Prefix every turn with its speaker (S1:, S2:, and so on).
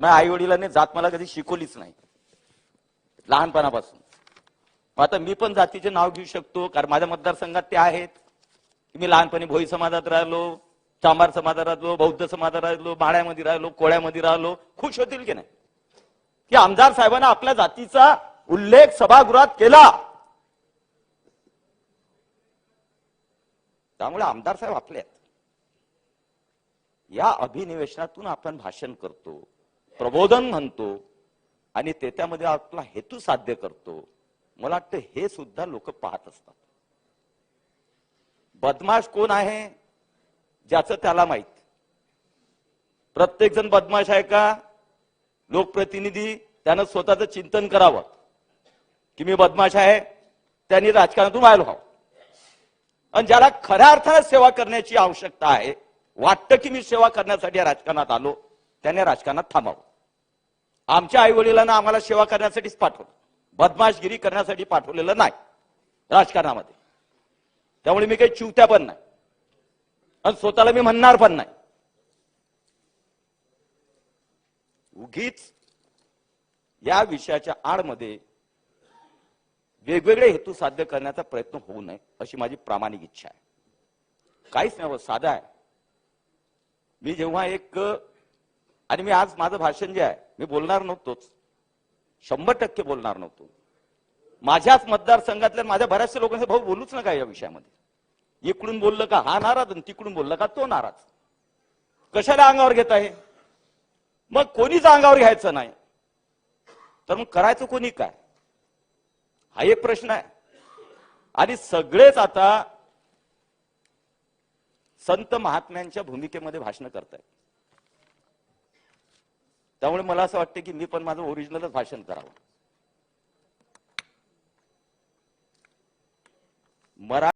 S1: माझ्या आई वडिलांनी जात मला कधी शिकवलीच नाही. लहानपणापासून. मग आता मी पण जातीचे नाव घेऊ शकतो कारण माझ्या मतदारसंघात ते आहेत. मी लहानपणी भोई समाजात राहिलो चांबार समाजात राहिलो बौद्ध समाजात राहिलो माळ्यामध्ये राहिलो कोळ्यामध्ये राहिलो. खुश होतील की नाही? की आमदार साहेबांना आपल्या जातीचा उल्लेख सभागृहात केला. त्यामुळे आमदार साहेब आपले आहेत. या अभिनिवेशनातून आपण भाषण करतो. प्रबोधन म्हणतो आणि ते त्यामध्ये आपला हेतू साध्य करतो. मला वाटतं हे सुद्धा लोक पाहत असतात. बदमाश कोण आहे? ज्याचं त्याला माहीत. प्रत्येक जण बदमाश आहे का? लोकप्रतिनिधी त्यानं स्वतःचं चिंतन करावं. की मी बदमाश आहे त्यांनी राजकारणातून व्हायला व्हावं. आणि ज्याला खऱ्या अर्थानं सेवा करण्याची आवश्यकता आहे वाटतं की मी सेवा करण्यासाठी राजकारणात आलो त्याने राजकारणात थांबावं. आमच्या आई वडिलांना आम्हाला सेवा करण्यासाठीच पाठवलं. बदमाशगिरी करण्यासाठी पाठवलेलं नाही राजकारणामध्ये. त्यामुळे मी काही चिवत्या पण नाही. आणि स्वतःला मी म्हणणार पण नाही. उगीच या विषयाच्या आडमध्ये वेगवेगळे हेतू साध्य करण्याचा प्रयत्न होऊ नये अशी माझी प्रामाणिक इच्छा आहे. काहीच नाही हो, साधा आहे. मी जेव्हा एक आणि मी आज माझं भाषण जे आहे मी बोलणार नव्हतोच. शंभर टक्के बोलणार नव्हतो. माझ्याच मतदारसंघातल्या माझ्या बऱ्याचशा लोकांचे भाऊ बोलूच नका या विषयामध्ये. इकडून बोललं का हा नाराज आणि तिकडून बोललं का तो नाराज. कशाला अंगावर घेत आहे? मग कोणीच अंगावर घ्यायचं नाही. तर मग करायचं कोणी काय? हा एक प्रश्न आहे. आणि सगळेच आता संत महात्म्यांच्या भूमिकेमध्ये भाषण करतायत. त्यामुळे मला असं वाटतं की मी पण माझं ओरिजिनलच भाषण करावं. मरा